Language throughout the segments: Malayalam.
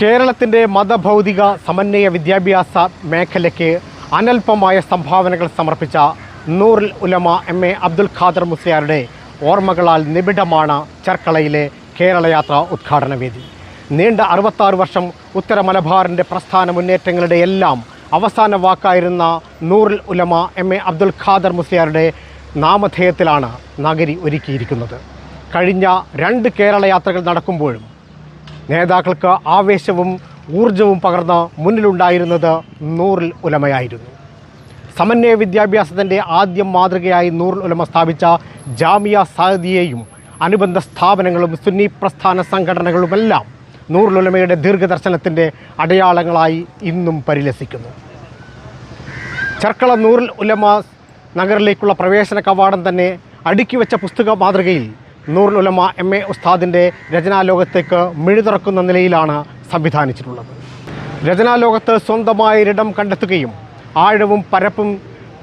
കേരളത്തിന്റെ മതഭൗതിക സമന്വയ വിദ്യാഭ്യാസ മേഖലയ്ക്ക് അനൽപമായ സംഭാവനകൾ സമർപ്പിച്ച നൂറിൽ ഉലമ എം എ അബ്ദുൽ ഖാദർ മുസ്ലിയാരുടെ ഓർമ്മകളാൽ നിബിഡമാണ് ചർക്കളയിലെ കേരളയാത്ര ഉദ്ഘാടന വേദി. നീണ്ട അറുപത്താറ് വർഷം ഉത്തര മലബാറിന്റെ പ്രസ്ഥാന മുന്നേറ്റങ്ങളുടെ എല്ലാം അവസാന വാക്കായിരുന്ന നൂറിൽ ഉലമ എം എ അബ്ദുൽ ഖാദർ മുസ്ലിയാരുടെ നാമധേയത്തിലാണ് നഗരി ഒരുക്കിയിരിക്കുന്നത്. കഴിഞ്ഞ രണ്ട് കേരളയാത്രകൾ നടക്കുമ്പോഴും നേതാക്കൾക്ക് ആവേശവും ഊർജവും പകർന്ന് മുന്നിലുണ്ടായിരുന്നത് നൂറിൽ ഉലമയായിരുന്നു. സമന്വയ വിദ്യാഭ്യാസത്തിന്റെ ആദ്യം മാതൃകയായി നൂറിൽ ഉലമ സ്ഥാപിച്ച ജാമിയ സാദിയെയും അനുബന്ധ സ്ഥാപനങ്ങളും സുന്നി പ്രസ്ഥാന സംഘടനകളുമെല്ലാം ഉലമയുടെ ദീർഘദർശനത്തിന്റെ അടയാളങ്ങളായി ഇന്നും പരിലസിക്കുന്നു. ചർക്കള നൂറിൽ ഉലമ നഗറിലേക്കുള്ള പ്രവേശന കവാടം തന്നെ അടുക്കി വെച്ച പുസ്തക മാതൃകയിൽ നൂറുൽ ഉലമ എം എ ഉസ്താദിന്റെ രചനാലോകത്തേക്ക് മിഴുതുറക്കുന്ന നിലയിലാണ് സംവിധാനിച്ചിട്ടുള്ളത്. രചനാലോകത്ത് സ്വന്തമായ ഇടം കണ്ടെത്തുകയും ആഴവും പരപ്പും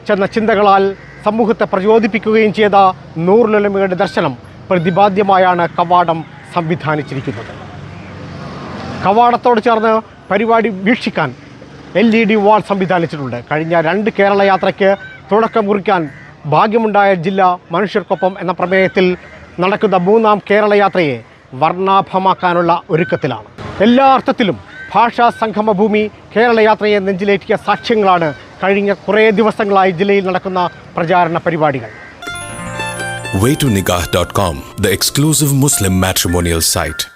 ചെന്ന ചിന്തകളാൽ സമൂഹത്തെ പ്രചോദിപ്പിക്കുകയും ചെയ്ത നൂറുൽ ഉലമയുടെ ദർശനം പ്രതിപാദ്യമായാണ് കവാടം സംവിധാനിച്ചിരിക്കുന്നത്. കവാടത്തോട് ചേർന്ന് പരിപാടി വീക്ഷിക്കാൻ എൽ ഇ ഡി വാൾ സംവിധാനിച്ചിട്ടുണ്ട്. കഴിഞ്ഞ രണ്ട് കേരള യാത്രയ്ക്ക് തുടക്കം കുറിക്കാൻ ഭാഗ്യമുണ്ടായ ജില്ല മനുഷ്യർക്കൊപ്പം എന്ന പ്രമേയത്തിൽ നടക്കുന്ന മൂന്നാം കേരള യാത്രയെ വർണാഭമാക്കാനുള്ള ഒരുക്കത്തിലാണ് എല്ലാ അർത്ഥത്തിലും ഭാഷാ സംഗമഭൂമി കേരള യാത്രയെ നെഞ്ചിലേറ്റിയ സാക്ഷ്യങ്ങളാണ് കഴിഞ്ഞ കുറേ ദിവസങ്ങളായി ജില്ലയിൽ നടക്കുന്ന പ്രചാരണ പരിപാടികൾ waytonikah.com, the exclusive Muslim matrimonial site.